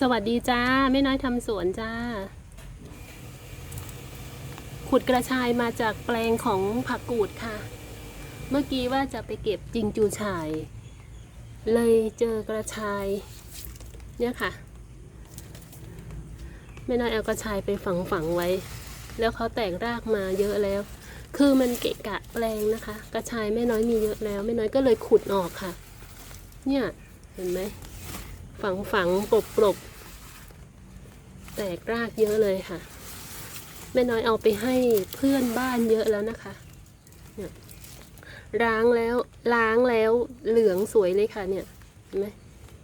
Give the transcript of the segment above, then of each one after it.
สวัสดีจ้าแม่น้อยทำสวนจ้า ขุดกระชายมาจากแปลงของผักกูดค่ะ เมื่อกี้ว่าจะไปเก็บจิงจูชาย เลยเจอกระชาย เนี่ยค่ะแม่น้อยเอากระชายไปฝังฝังไว้ แล้วเขาแตกรากมาเยอะแล้ว คือมันเกะกะแปลงนะคะ กระชายแม่น้อยมีเยอะแล้วแม่น้อยก็เลยขุดออกค่ะ เนี่ยเห็นไหม ฝังฝังกลบกลบแตกรากเยอะเลยค่ะ แม่น้อยเอาไปให้เพื่อนบ้านเยอะแล้วนะคะเนี่ยล้างแล้วล้างแล้วเหลืองสวยเลยค่ะเนี่ยเห็นไหม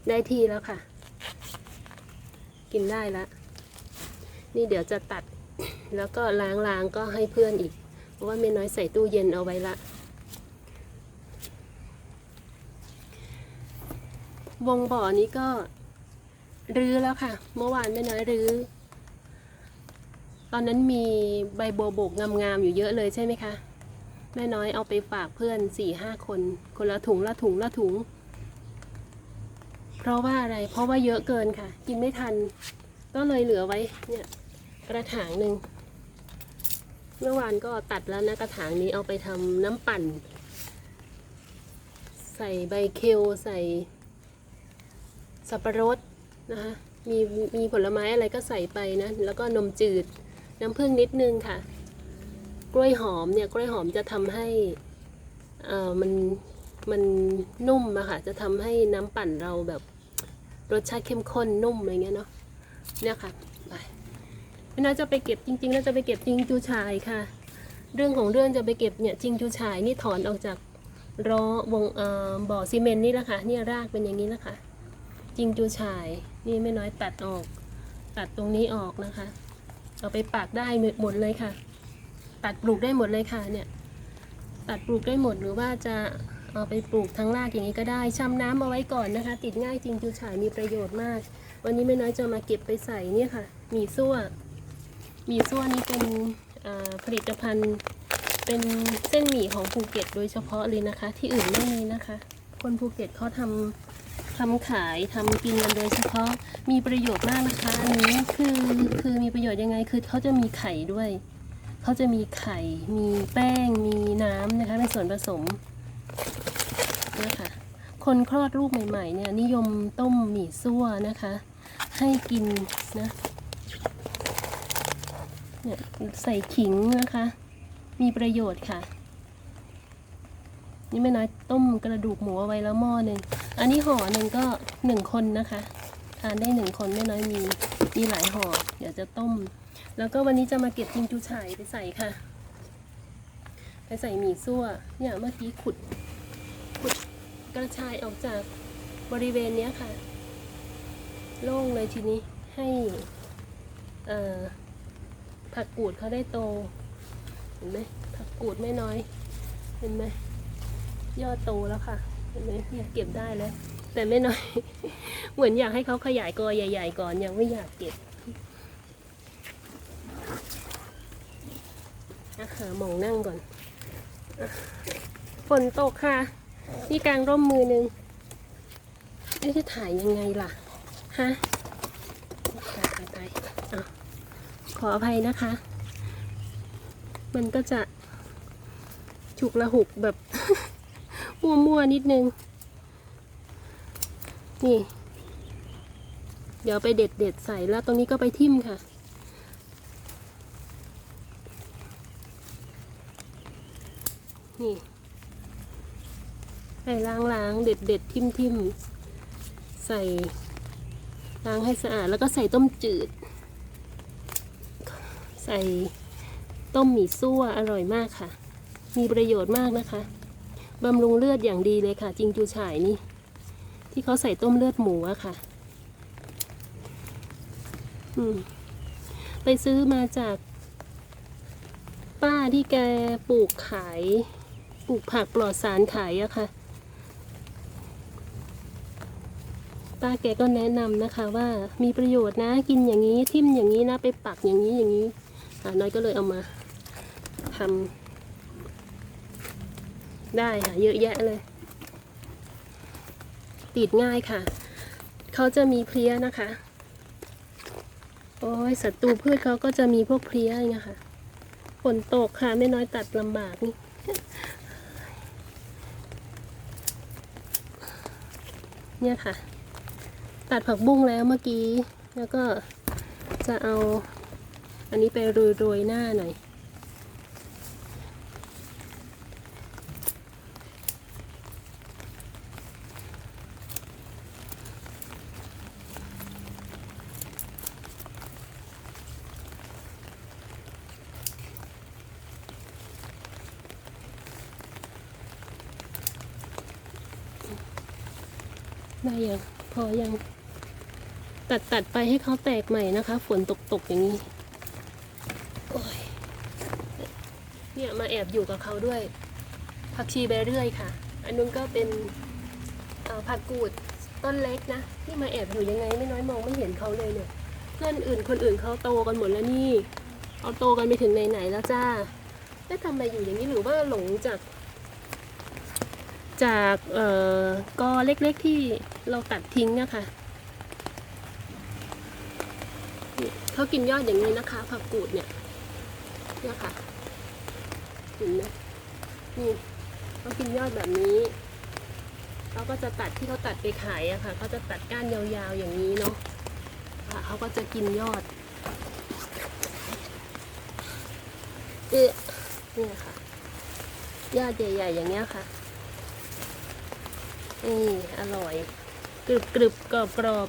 ได้ทีแล้วค่ะ กินได้ละนี่เดี๋ยวจะตัด แล้วก็ล้างล้างก็ให้เพื่อนอีก เพราะว่าแม่น้อยใส่ตู้เย็นเอาไว้ละ วงบ่อนี้ก็รื้อแล้วค่ะ เมื่อวานแม่น้อยรื้อ ตอนนั้นมีใบบัวบกงามๆอยู่เยอะเลยใช่ไหมคะ แม่น้อยเอาไปฝากเพื่อนสี่ห้าคน คนละถุงละถุงละถุง เพราะว่าอะไร เพราะว่าเยอะเกินค่ะ กินไม่ทัน ก็เลยเหลือไว้เนี่ยกระถางหนึ่ง เมื่อวานก็ตัดแล้วนะกระถางนี้เอาไปทำน้ำปั่น ใส่ใบเคลใส่ สับปะรดนะคะมีมีผลไม้อะไรก็ใส่ไปนะ แล้วก็นมจืด น้ำผึ้งนิดนึงค่ะ กล้วยหอมเนี่ยกล้วยหอมจะทำให้เอ่อมันมันนุ่มอะค่ะ จะทำให้น้ำปั่นเราแบบรสชาติเข้มข้นนุ่มอะไรเงี้ยเนาะเนี่ยค่ะไปน่าจะไปเก็บจริงๆแล้วจะไปเก็บจริงจูชายค่ะ เรื่องของเรื่องจะไปเก็บเนี่ยจริงจูชายนี่ถอนออกจากล้อวงอ่อบ่อซีเมนต์นี่แหละค่ะเนี่ยรากเป็นอย่างนี้นะคะ จิงจูชาย นี่ไม่น้อยตัดออก ตัดตรงนี้ออกนะคะ เอาไปปักได้หมดเลยค่ะ ตัดปลูกได้หมดเลยค่ะเนี่ย ตัดปลูกได้หมดหรือว่าจะเอาไปปลูกทั้งรากอย่างนี้ก็ได้ชำน้ำเอาไว้ก่อนนะคะ ติดง่ายจริงจูฉายมีประโยชน์มาก วันนี้ไม่น้อยจะมาเก็บไปใส่เนี่ยค่ะหมีซั่วหมีซั่วนี่เป็นผลิตภัณฑ์ เป็นเส้นหมี่ของภูเก็ตโดยเฉพาะเลยนะคะ ที่อื่นไม่มีนะคะ คนภูเก็ตเขาทำ ทำขายทำกินกันโดยเฉพาะมีประโยชน์มากนะคะ อันนี้คือคือมีประโยชน์ยังไงคือเขาจะมีไข่ด้วย เขาจะมีไข่ มีแป้ง มีน้ำนะคะในส่วนผสมนะคะคนคลอดลูกใหม่ๆเนี่ยนิยมต้มหมี่ซั่วนะคะ ให้กินนะเนี่ยใส่ขิงนะคะ มีประโยชน์ค่ะ นี่แม่น้อยต้มกระดูกหมูเอาไว้แล้วหม้อหนึ่งอันนี้ห่อหนึ่งก็หนึ่งคนนะคะทานได้หนึ่งคนแม่น้อยมีมีหลายห่อเดี๋ยวจะต้ม แล้วก็วันนี้จะมาเก็บจิงจูฉ่ายไปใส่ค่ะ ไปใส่หมี่ซั่วเนี่ยเมื่อกี้ขุดขุดกระชายออกจากบริเวณเนี้ยค่ะ โล่งเลยทีนี้ให้ผักกูดเขาได้โต เห็นไหมผักกูดไม่น้อย เห็นไหม ยอดโตแล้วค่ะเห็นไหมเนี่ยเก็บได้แล้ว แต่ไม่น้อย เหมือนอยากให้เขาขยายกอใหญ่ ๆ ก่อนยังไม่อยากเก็บอะหาหมองนั่งก่อน ฝนตกค่ะ นี่กลางร่มมือหนึงนี่จะถ่ายยังไงล่ะ ฮะตายตายตายอะขออภัยนะคะ มันก็จะฉุกละหุกแบบ มั่วๆนิดนึง นี่ เดี๋ยวไปเด็ดเด็ดใส่แล้วตรงนี้ก็ไปทิ่มค่ะ นี่ ไปล้างล้างๆเด็ดเด็ดทิ่มทิมใส่ล้างให้สะอาดแล้วก็ใส่ต้มจืด ใส่ต้มหมี่ซั่วอร่อยมากค่ะ มีประโยชน์มากนะคะ บำรุงเลือดอย่างดีเลยค่ะ จิงจูฉายนี่ ที่เขาใส่ต้มเลือดหมูอะค่ะ อืม ไปซื้อมาจาก ป้าที่แกปลูกขาย ปลูกผักปลอดสารขายอะค่ะ ป้าแกก็แนะนำนะคะ ว่ามีประโยชน์นะกินอย่างนี้ ทิ่มอย่างนี้นะ ไปปักอย่างนี้อย่างนี้ อ่าน้อยก็เลยเอามาทำ ได้ค่ะเยอะแยะเลย ติดง่ายค่ะ เขาจะมีเพลี้ยนะคะ โอ้ยศัตรูพืชเขาก็จะมีพวกเพลี้ยอย่างเงี้ยค่ะฝนตกค่ะไม่น้อยตัดลำบากนี่เนี่ยค่ะ ตัดผักบุ้งแล้วเมื่อกี้ แล้วก็จะเอาอันนี้ไปโรยๆหน้าหน่อย ได้ยังพอยังตัดตัดไปให้เขาแตกใหม่นะคะ ฝนตกตกอย่างนี้โอ้ยเนี่ยมาแอบอยู่กับเขาด้วย ผักชีไปเรื่อยค่ะ อันนู้นก็เป็นผักกูดต้นเล็กนะที่มาแอบอยู่ยังไงไม่น้อยมองไม่เห็นเขาเลยเนี่ยเพื่อนอื่นคนอื่นเขาโตกันหมดแล้วนี่ เอาโตกันไปถึงไหนๆแล้วจ้าแล้วทำไมอยู่อย่างนี้หรือว่าหลงจาก จากเอ่อกอเล็กๆที่เราตัดทิ้งนะคะนี่เขากินยอดอย่างนี้นะคะผักกูดเนี่ยเนี่ยค่ะเห็นไหมนี่เขากินยอดแบบนี้เราก็จะตัดที่เขาตัดไปขายอะค่ะเขาจะตัดก้านยาวๆอย่างนี้เนาะค่ะเขาก็จะกินยอดเอ๊ะเนี่ยค่ะยอดใหญ่ๆอย่างเงี้ยค่ะ นี่อร่อยกรึบกรึบกรอบกรอบ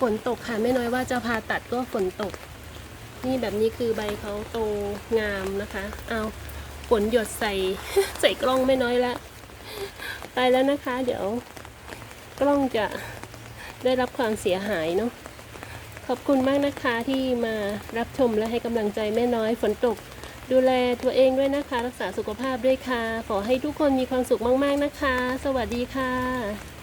ฝนตกค่ะไม่น้อยว่าจะพาตัดก็ฝนตก นี่แบบนี้คือใบเขาโตงามนะคะ เอาฝนหยดใส่ใส่กล้องไม่น้อยละ ไปแล้วนะคะ เดี๋ยว กล้องจะได้รับความเสียหายเนาะขอบคุณมากนะคะที่มารับชมและให้กำลังใจแม่น้อยฝนตก ดูแลตัวเองด้วยนะคะ รักษาสุขภาพด้วยค่ะ ขอให้ทุกคนมีความสุขมาก ๆ นะคะ สวัสดีค่ะ